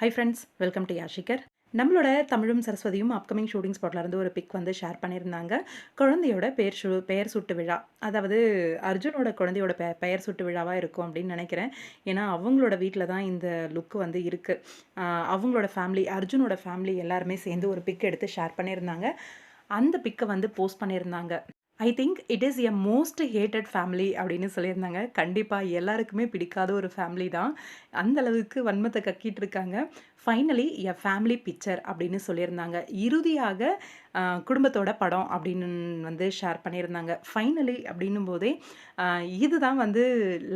High friends welcome to யாஷிகர் நம்மளோட தமிழும் சரஸ்வதியும் அப்கமிங் ஷூட்டிங் ஸ்பாட்ல இருந்து ஒரு பிக் வந்து ஷேர் பண்ணியிருந்தாங்க. குழந்தையோட பெயர் சு பெயர் சுட்டு விழா. அதாவது அர்ஜுனோட குழந்தையோட பெ பெயர் சுட்டு விழாவாக இருக்கும் அப்படின்னு நினைக்கிறேன். ஏன்னா அவங்களோட வீட்டில் தான் இந்த லுக்கு வந்து இருக்குது அவங்களோட ஃபேமிலி அர்ஜுனோட ஃபேமிலி எல்லாருமே சேர்ந்து ஒரு பிக் எடுத்து ஷேர் பண்ணியிருந்தாங்க. அந்த பிக்கை வந்து போஸ்ட் பண்ணியிருந்தாங்க. I think it is a most hated family அப்படின்னு சொல்லியிருந்தாங்க. கண்டிப்பாக எல்லாருக்குமே பிடிக்காத ஒரு ஃபேமிலி தான். அந்த அளவுக்கு வன்மத்தை கக்கிட்டு இருக்காங்க. ஃபைனலி எ ஃபேமிலி பிக்சர் அப்படின்னு சொல்லியிருந்தாங்க. இறுதியாக குடும்பத்தோட படம் அப்படின்னு வந்து ஷேர் பண்ணியிருந்தாங்க. ஃபைனலி அப்படின்னும் போதே இதுதான் வந்து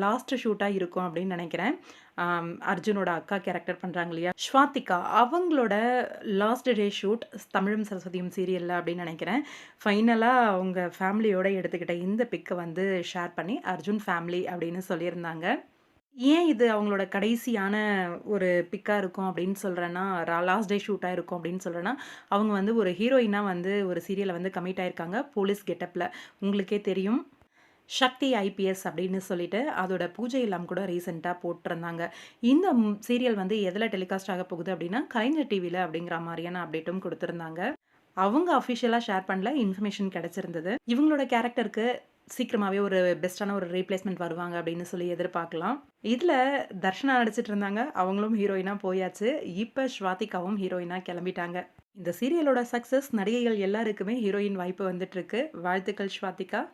லாஸ்ட் ஷூட்டாக இருக்கும் அப்படின்னு நினைக்கிறேன். அர்ஜுனோட அக்கா கேரக்டர் பண்ணுறாங்க இல்லையா? ஸ்வாதிகா அவங்களோட லாஸ்ட் டே ஷூட் தமிழும் சரஸ்வதியும் சீரியலில் அப்படின்னு நினைக்கிறேன். ஃபைனலாக அவங்க ஃபேமிலியோட எடுத்துக்கிட்ட இந்த பிக்கை வந்து ஷேர் பண்ணி அர்ஜுன் ஃபேமிலி அப்படின்னு சொல்லியிருந்தாங்க. ஏன் இது அவங்களோட கடைசியான ஒரு பிக்காக இருக்கும் அப்படின்னு சொல்கிறேன்னா லாஸ்ட் டே ஷூட்டாக இருக்கும் அப்படின்னு சொல்கிறேன்னா அவங்க வந்து ஒரு ஹீரோயினாக வந்து ஒரு சீரியலை வந்து கமிட் ஆயிருக்காங்க போலீஸ் கெட்டப்பில் உங்களுக்கே தெரியும். சக்தி ஐபிஎஸ் அப்படின்னு சொல்லிட்டு அதோட பூஜை எல்லாம் கூட ரீசெண்டாக போட்டிருந்தாங்க. இந்த சீரியல் வந்து எதில் டெலிகாஸ்ட் ஆக போகுது அப்படின்னா கலைஞர் டிவியில் அப்படிங்கிற மாதிரியான அப்டேட்டும் கொடுத்துருந்தாங்க. அவங்க அஃபிஷியலாக ஷேர் பண்ணல இன்ஃபர்மேஷன் கிடச்சிருந்தது. இவங்களோட கேரக்டருக்கு சீக்கிரமாகவே ஒரு பெஸ்ட்டான ஒரு ரீப்ளேஸ்மெண்ட் வருவாங்க அப்படின்னு சொல்லி எதிர்பார்க்கலாம். இதில் தர்ஷனா நடிச்சிட்டு இருந்தாங்க. அவங்களும் ஹீரோயினாக போயாச்சு. இப்போ ஸ்வாதிகாவும் ஹீரோயினாக கிளம்பிட்டாங்க. இந்த சீரியலோட சக்ஸஸ் நடிகைகள் எல்லாருக்குமே ஹீரோயின் வாய்ப்பு வந்துட்டு இருக்கு. வாழ்த்துக்கள் ஸ்வாதிகா.